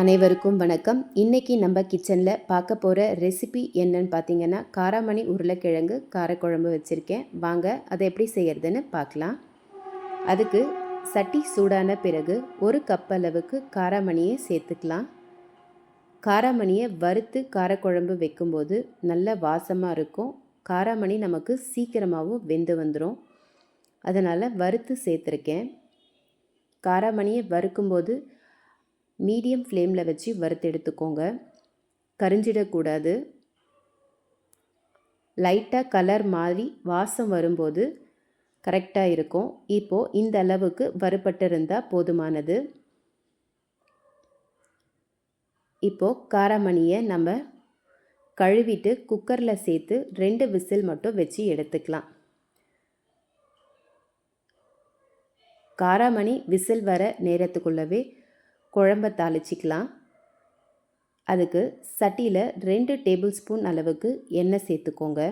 அனைவருக்கும் வணக்கம். இன்றைக்கி நம்ம கிச்சனில் பார்க்க போகிற ரெசிபி என்னன்னு பார்த்தீங்கன்னா காராமணி உருளைக்கிழங்கு காரக்குழம்பு வச்சுருக்கேன். வாங்க அதை எப்படி செய்கிறதுன்னு பார்க்கலாம். அதுக்கு சட்டி சூடான பிறகு ஒரு கப் அளவுக்கு காராமணியை சேர்த்துக்கலாம். காராமணியை வறுத்து காரக்குழம்பு வைக்கும்போது நல்ல வாசமாக இருக்கும். காராமணி நமக்கு சீக்கிரமாகவும் வெந்து வந்துடும் அதனால் வறுத்து சேர்த்துருக்கேன். காராமணியை வறுக்கும்போது மீடியம் ஃப்ளேமில் வச்சு வறுத்து எடுத்துக்கோங்க. கரிஞ்சிடக்கூடாது. லைட்டாக கலர் மாறி வாசம் வரும்போது கரெக்டாக இருக்கும். இப்போது இந்த அளவுக்கு வறுபட்டிருந்தால் போதுமானது. இப்போது காராமணியை நம்ம கழுவிட்டு குக்கரில் சேர்த்து ரெண்டு விசில் மட்டும் வச்சு எடுத்துக்கலாம். காராமணி விசில் வர நேரத்துக்குள்ளவே குழம்ப தாளிச்சிக்கலாம். அதுக்கு சட்டியில் ரெண்டு டேபிள் ஸ்பூன் அளவுக்கு எண்ணெய் சேர்த்துக்கோங்க.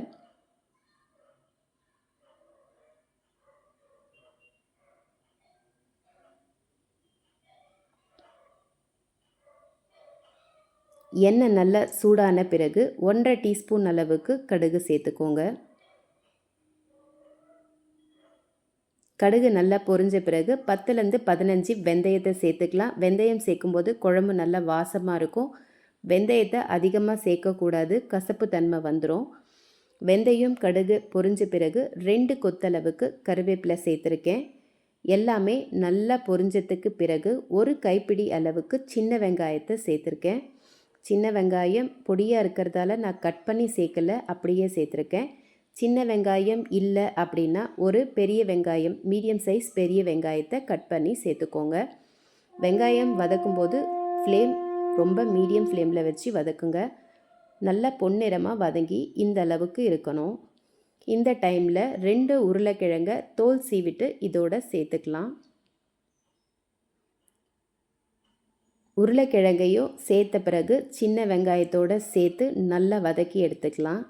எண்ணெய் நல்லா சூடான பிறகு ஒன்றரை டீஸ்பூன் அளவுக்கு கடுகு சேர்த்துக்கோங்க. கடுகு நல்லா பொரிஞ்ச பிறகு பத்துலேருந்து பதினஞ்சு வெந்தயத்தை சேர்த்துக்கலாம். வெந்தயம் சேர்க்கும்போது குழம்பு நல்லா வாசமாக இருக்கும். வெந்தயத்தை அதிகமாக சேர்க்கக்கூடாது. கசப்பு தன்மை வந்துடும் வெந்தயம் கடுகு பொரிஞ்ச பிறகு ரெண்டு கொத்தளவுக்கு கருவேப்பிலை சேர்த்துருக்கேன். எல்லாமே நல்லா பொரிஞ்சதுக்கு பிறகு ஒரு கைப்பிடி அளவுக்கு சின்ன வெங்காயத்தை சேர்த்துருக்கேன். சின்ன வெங்காயம் பொடியாக இருக்கிறதால நான் கட் பண்ணி சேர்க்கலை. அப்படியே சேர்த்துருக்கேன். சின்ன வெங்காயம் இல்லை அப்படின்னா ஒரு பெரிய வெங்காயம் மீடியம் சைஸ் பெரிய வெங்காயத்தை கட் பண்ணி சேர்த்துக்கோங்க. வெங்காயம் வதக்கும்போது ஃப்ளேம் ரொம்ப மீடியம் ஃப்ளேமில் வச்சு வதக்குங்க. நல்லா பொன்னிறமாக வதங்கி இந்த அளவுக்கு இருக்கணும். இந்த டைமில் ரெண்டு உருளைக்கிழங்க தோல் சீவிட்டு இதோட சேர்த்துக்கலாம். உருளைக்கிழங்கையும் சேர்த்த பிறகு சின்ன வெங்காயத்தோடு சேர்த்து நல்லா வதக்கி எடுத்துக்கலாம்.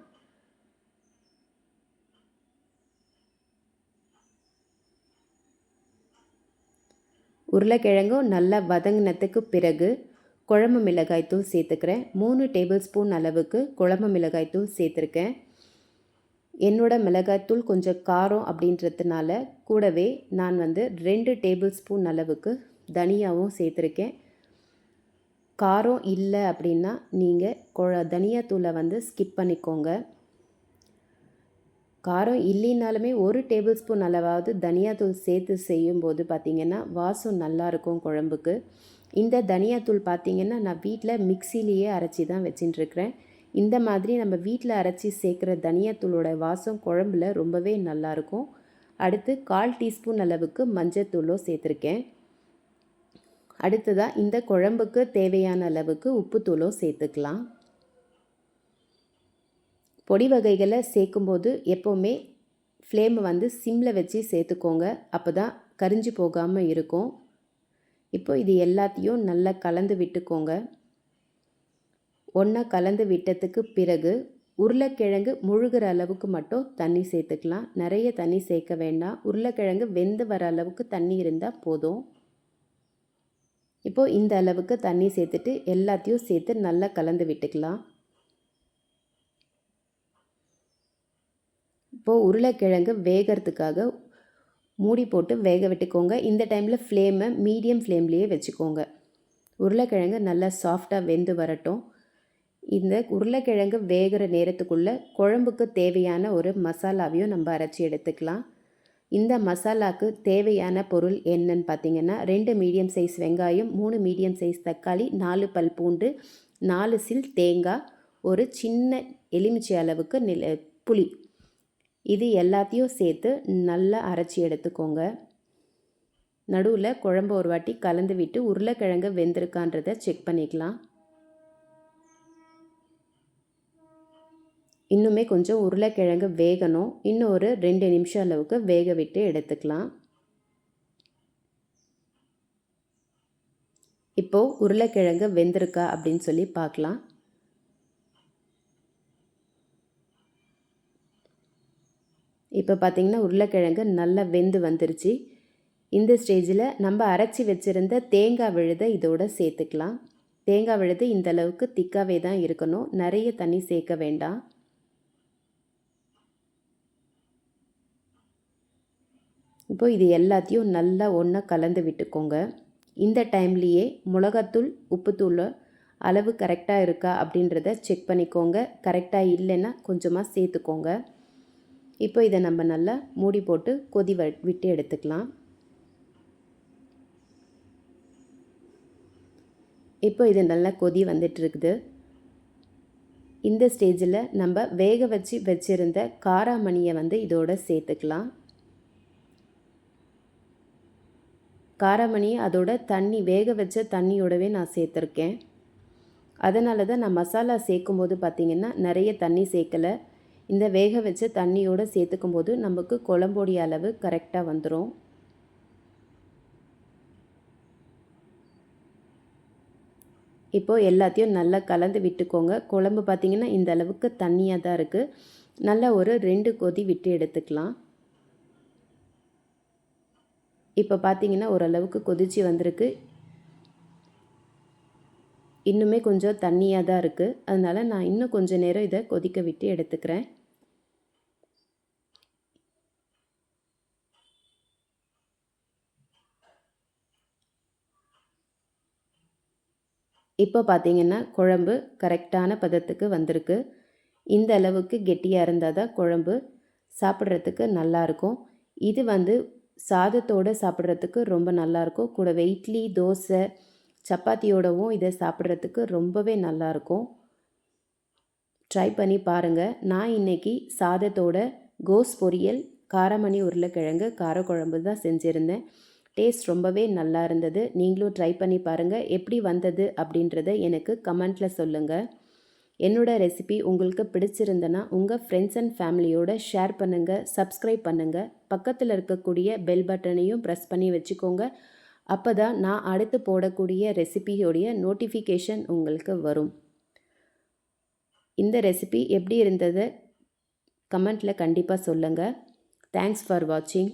உருளைக்கிழங்கும் நல்லா வதங்கினத்துக்கு பிறகு குழம்பு மிளகாய்த்தூள் சேர்த்துக்கிறேன். மூணு டேபிள் ஸ்பூன் அளவுக்கு குழம்பு மிளகாய்த்தூள் சேர்த்துருக்கேன். என்னோடய மிளகாய்த்தூள் கொஞ்சம் காரம் அப்படின்றதுனால கூடவே நான் வந்து ரெண்டு டேபிள் ஸ்பூன் அளவுக்கு தனியாகவும் சேர்த்துருக்கேன். காரம் இல்லை அப்படின்னா நீங்கள் கொ தனியாத்தூளை வந்து ஸ்கிப் பண்ணிக்கோங்க. காரம் இல்லைனாலுமே ஒரு டேபிள் ஸ்பூன் அளவாவது தனியாத்தூள் சேர்த்து செய்யும்போது பார்த்திங்கன்னா வாசம் நல்லாயிருக்கும் குழம்புக்கு. இந்த தனியாத்தூள் பார்த்திங்கன்னா நான் வீட்டில் மிக்சிலேயே அரைச்சி தான் வச்சுட்டுருக்கிறேன் இந்த மாதிரி நம்ம வீட்டில் அரைச்சி சேர்க்குற தனியாத்தூளோட வாசம் குழம்புல ரொம்பவே நல்லாயிருக்கும். அடுத்து கால் டீஸ்பூன் அளவுக்கு மஞ்சத்தூளும் சேர்த்துருக்கேன். அடுத்ததாக இந்த குழம்புக்கு தேவையான அளவுக்கு உப்புத்தூளும் சேர்த்துக்கலாம். பொடி வகைகளை சேர்க்கும்போது எப்போவுமே ஃப்ளேமை வந்து சிம்மில் வச்சு சேர்த்துக்கோங்க. அப்போ தான் கரிஞ்சு போகாமல் இருக்கும். இப்போ இது எல்லாத்தையும் நல்லா கலந்து விட்டுக்கோங்க. ஒன்றா கலந்து விட்டதுக்கு பிறகு உருளைக்கிழங்கு முழுகிற அளவுக்கு மட்டும் தண்ணி சேர்த்துக்கலாம். நிறைய தண்ணி சேர்க்க வேண்டாம். உருளைக்கிழங்கு வெந்து வர அளவுக்கு தண்ணி இருந்தால் போதும். இப்போது இந்த அளவுக்கு தண்ணி சேர்த்துட்டு எல்லாத்தையும் சேர்த்து நல்லா கலந்து விட்டுக்கலாம். இப்போது உருளைக்கிழங்கு வேகிறதுக்காக மூடி போட்டு வேக விட்டுக்கோங்க. இந்த டைமில் ஃப்ளேமை மீடியம் ஃப்ளேம்லேயே வச்சுக்கோங்க. உருளைக்கிழங்கு நல்லா சாஃப்டாக வெந்து வரட்டும். இந்த உருளைக்கிழங்கு வேகிற நேரத்துக்குள்ளே குழம்புக்கு தேவையான ஒரு மசாலாவையும் நம்ம அரைச்சி எடுத்துக்கலாம். இந்த மசாலாக்கு தேவையான பொருள் என்னன்னு பார்த்தீங்கன்னா ரெண்டு மீடியம் சைஸ் வெங்காயம் மூணு மீடியம் சைஸ் தக்காளி நாலு பல் பூண்டு நாலு சில் தேங்காய் ஒரு சின்ன எலுமிச்சை அளவுக்கு நில புளி. இது எல்லாத்தையும் சேர்த்து நல்லா அரைச்சி எடுத்துக்கோங்க. நடுவில் குழம்பு ஒரு வாட்டி கலந்து விட்டு உருளைக்கிழங்கு வெந்திருக்கான்றதை செக் பண்ணிக்கலாம். இன்னுமே கொஞ்சம் உருளைக்கிழங்கு வேகணும். இன்னும் ஒரு ரெண்டு நிமிஷம் அளவுக்கு வேக விட்டு எடுத்துக்கலாம். இப்போது உருளைக்கிழங்கு வெந்திருக்கா அப்படின்னு சொல்லி பார்க்கலாம். இப்போ பார்த்திங்கன்னா உருளைக்கிழங்கு நல்லா வெந்து வந்துருச்சு. இந்த ஸ்டேஜில் நம்ம அரைச்சி வச்சுருந்த தேங்காய் விழுதை இதோட சேர்த்துக்கலாம். தேங்காய் விழுது இந்த அளவுக்கு திக்காகவே தான் இருக்கணும். நிறைய தண்ணி சேர்க்க வேண்டாம். இப்போ இது எல்லாத்தையும் நல்லா ஒன்றா கலந்து விட்டுக்கோங்க. இந்த டைம்லேயே மிளகாத்தூள் உப்புத்தூள் அளவு கரெக்டாக இருக்கா அப்படின்றத செக் பண்ணிக்கோங்க. கரெக்டாக இல்லைன்னா கொஞ்சமாக சேர்த்துக்கோங்க. இப்போ இதை நம்ம நல்லா மூடி போட்டு கொதி வ விட்டு எடுத்துக்கலாம். இப்போ இது நல்லா கொதி வந்துட்டுருக்குது. இந்த ஸ்டேஜில் நம்ம வேக வச்சு வச்சுருந்த காராமணியை வந்து இதோட சேர்த்துக்கலாம். காராமணியை அதோட தண்ணி வேக வச்ச தண்ணியோடவே நான் சேர்த்துருக்கேன். அதனால தான் நான் மசாலா சேர்க்கும்போது பார்த்திங்கன்னா நிறைய தண்ணி சேர்க்கலை. இந்த வேக வச்ச தண்ணியோடு சேர்த்துக்கும் போது நமக்கு குழம்போடைய அளவு கரெக்டாக வந்துடும் இப்போது எல்லாத்தையும் நல்லா கலந்து விட்டுக்கோங்க. குழம்பு பார்த்திங்கன்னா இந்த அளவுக்கு தண்ணியாக தான் இருக்குது நல்லா ஒரு ரெண்டு கொதி விட்டு எடுத்துக்கலாம். இப்போ பார்த்தீங்கன்னா ஓரளவுக்கு கொதிச்சு வந்திருக்கு. இன்னுமே கொஞ்சம் தண்ணியாக தான் இருக்குது அதனால் நான் இன்னும் கொஞ்சம் நேரம் இதை கொதிக்க விட்டு எடுத்துக்கிறேன். இப்போ பார்த்தீங்கன்னா குழம்பு கரெக்டான பதத்துக்கு வந்திருக்கு. இந்த அளவுக்கு கெட்டியாக இருந்தால் தான் குழம்பு சாப்பிட்றதுக்கு நல்லாயிருக்கும் இது வந்து சாதத்தோடு சாப்பிட்றதுக்கு ரொம்ப நல்லாயிருக்கும் கூடவே இட்லி தோசை சப்பாத்தியோடவும் இதை சாப்பிட்றதுக்கு ரொம்பவே நல்லாயிருக்கும் ட்ரை பண்ணி பாருங்கள் நான் இன்றைக்கி சாதத்தோட கோஸ் பொரியல் காரமணி உருளைக்கிழங்கு காரக்குழம்பு தான் செஞ்சுருந்தேன். டேஸ்ட் ரொம்பவே நல்லா இருந்தது. நீங்களும் ட்ரை பண்ணி பாருங்கள் எப்படி வந்தது அப்படின்றத எனக்கு கமெண்ட்டில் சொல்லுங்கள் என்னோடய ரெசிபி உங்களுக்கு பிடிச்சிருந்தனா உங்கள் ஃப்ரெண்ட்ஸ் அண்ட் ஃபேமிலியோட ஷேர் பண்ணுங்கள் சப்ஸ்கிரைப் பண்ணுங்கள் பக்கத்தில் இருக்கக்கூடிய பெல் பட்டனையும் ப்ரெஸ் பண்ணி வச்சுக்கோங்க. அப்போ தான் நான் அடுத்து போடக்கூடிய ரெசிபியோடைய நோட்டிஃபிகேஷன் உங்களுக்கு வரும். இந்த ரெசிபி எப்படி இருந்தது? கமெண்ட்டில் கண்டிப்பாக சொல்லுங்கள் தேங்க்ஸ் ஃபார் வாட்சிங்